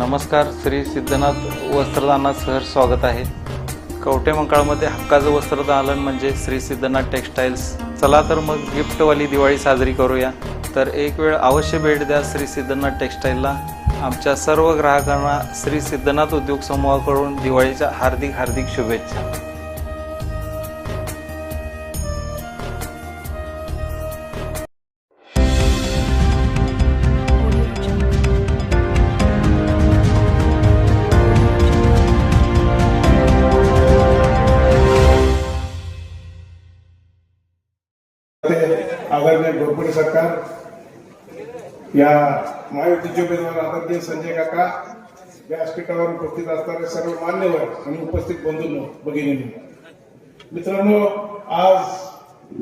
नमस्कार श्री सिद्धनाथ वस्त्रदानात सहर स्वागत आहे. कवटे मंकाळमध्ये हक्काचं वस्त्रदालन म्हणजे श्री सिद्धनाथ टेक्स्टाईल्स चला तर मग गिफ्टवाली दिवाळी साजरी करूया. तर एक वेळ अवश्य भेट द्या श्री सिद्धनाथ टेक्स्टाईलला आमच्या सर्व ग्राहकांना श्री सिद्धनाथ उद्योग समूहाकडून दिवाळीच्या हार्दिक हार्दिक शुभेच्छा. आदरणीय घोरपडे सरकार या महायुतीचे उमेदवार आदरणीय संजय काका व्यासपीठावर उपस्थित असणारे सर्व मान्यवर आणि उपस्थित बंधूंनो भगिनींनो. मित्रांनो आज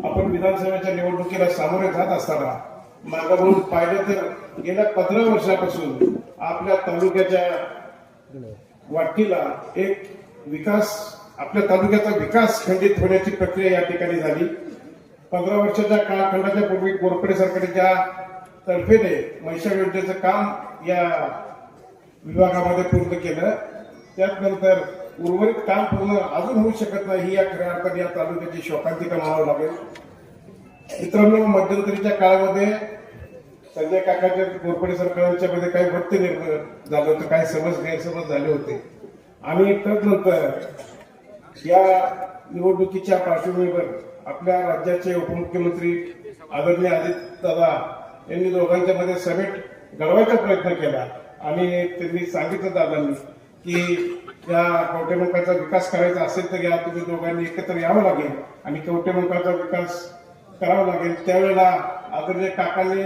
आपण विधानसभेच्या निवडणुकीला सामोरे जात असताना मागावून पाहिलं तर गेल्या पंधरा वर्षापासून आपल्या तालुक्याच्या वाटीला एक विकास आपल्या तालुक्याचा विकास खंडित होण्याची प्रक्रिया या ठिकाणी झाली. पंधरा वर्षाच्या काळखंडाच्या पूर्वी गोरपडे सरकारच्या तर्फेने महिषा योजनेचं काम या विभागामध्ये पूर्ण केलं. त्यानंतर उर्वरित काम पूर्ण अजून होऊ शकत नाही ही या खऱ्या अर्थाने या तालुक्याची शोकांतिका म्हणावं लागेल. मित्रांनो मध्यंतरीच्या काळामध्ये संजय काकाच्या गोरपडे सरकारच्या मध्ये काही वृत्ती निर्माण झालं होतं काही समज गैरसमज झाले होते. आणि तदनंतर या निवडणुकीच्या पार्श्वभूमीवर आपल्या राज्याचे उपमुख्यमंत्री आदरणीय अजित दादा यांनी दोघांच्या मध्ये समिट घडवायचा प्रयत्न केला. आणि त्यांनी सांगितलं दादांनी की या कवटेमंकाचा विकास करायचा असेल तर या तुम्ही दोघांनी एकत्र यावं लागेल आणि कवटेमंकाचा विकास करावा लागेल. त्यावेळेला आदरणीय काकांनी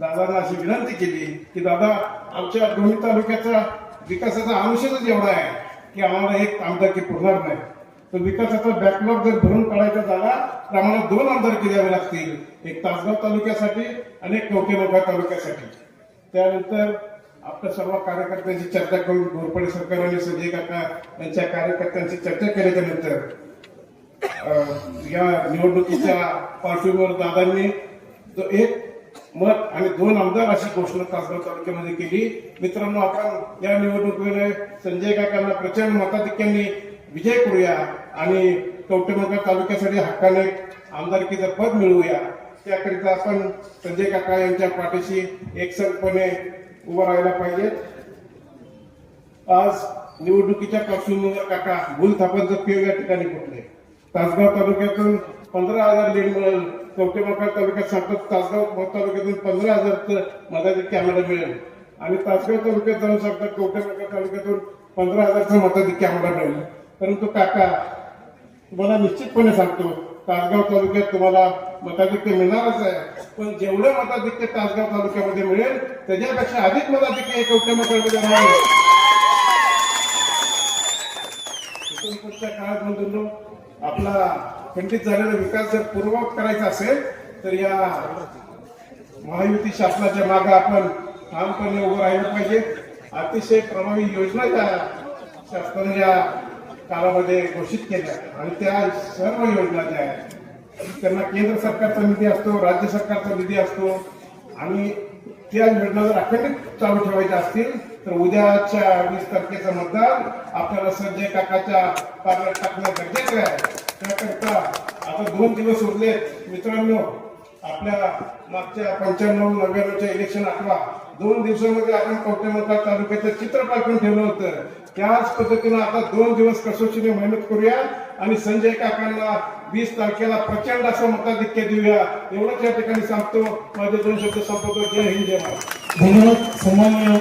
दादांना अशी विनंती केली की दादा आमच्या दोन्ही तालुक्याचा विकासाचा अंशच एवढा आहे की आम्हाला एक आमदारकी पुरणार नाही. तर विकासाचा बॅकलॉग जर भरून काढायचा झाला तर आम्हाला दोन आमदारकी द्यावे लागतील. एक तासगाव तालुक्यासाठी आणि एक कवटेमंका तालुक्यासाठी. त्यानंतर आपल्या सर्व कार्यकर्त्यांची चर्चा करून घोरपडे सरकार आणि संजय काका यांच्या कार्यकर्त्यांची चर्चा केल्याच्यानंतर या निवडणुकीच्या पार्श्वभूमीवर दादांनी जो एक मत आणि दोन आमदार अशी घोषणा तासगाव तालुक्यामध्ये केली. मित्रांनो आपण या निवडणुकीने संजय काकांना प्रचंड मताधिक्यांनी विजय करूया. आणि कवटेमंका तालुक्यासाठी हक्काने आमदारकीचं पद मिळवूया त्याकरिता आपण संजय काका यांच्या पाठीशी एकसरपणे उभं राहायला पाहिजे. आज निवडणुकीच्या पार्श्वभूमीवर काका भूल थापांचं पेव या ठिकाणी फुटले तासगाव तालुक्यातून पंधरा हजार लीड मिळेल. कवटेमंका तालुक्यात सांगतात तासगाव तालुक्यातून पंधरा हजार मताधिक्य आम्हाला मिळेल. आणि तासगाव तालुक्यात जाऊन सांगतात कवटेमंका तालुक्यातून पंधरा हजारचं मताधिक्य आम्हाला मिळेल. परंतु काका तुम्हाला निश्चितपणे सांगतो तासगाव तालुक्यात तुम्हाला मताधिक्य मिळणारच आहे. पण जेवढं मताधिक्य तासगाव तालुक्यामध्ये मिळेल त्याच्यापेक्षा अधिक मताधिक्य एक कवटेमंकामध्ये मिळेल काळात म्हणतो आपला खंडित झालेला विकास जर पूर्ववत करायचा असेल तर या महायुती शासनाच्या मागे आपण ठामपणे उभं राहिलं पाहिजे. अतिशय प्रभावी योजना त्या शासनाने या काळामध्ये घोषित केल्या आणि त्या सर्व योजना ज्या आहेत त्यांना केंद्र सरकारचा निधी असतो राज्य सरकारचा निधी असतो. आणि त्या योजना जर अखंडित चालू ठेवायच्या असतील तर उद्याच्या वीस तारखेचं मतदान आपल्याला संजय काकाच्या पार्लर टाकणं गरजेचं आहे. त्याकरता आता दोन दिवस उरले मित्रांनो आपल्या मागच्या पंच्याण्णव नव्याण्णवच्या इलेक्शन आठवा दोन दिवसामध्ये आपण कवटेमंका तालुक्याचं चित्र पाठवून ठेवलं होतं. त्याच पद्धतीनं आता दोन दिवस कसोशीने मेहनत करूया आणि संजय काकांना वीस तारखेला प्रचंड असं मताधिक्य देऊया. एवढंच या ठिकाणी सांगतो. माझे दोन शब्द संपवतो. जय हिंद जय महाराज धन्यवाद. सन्मान्य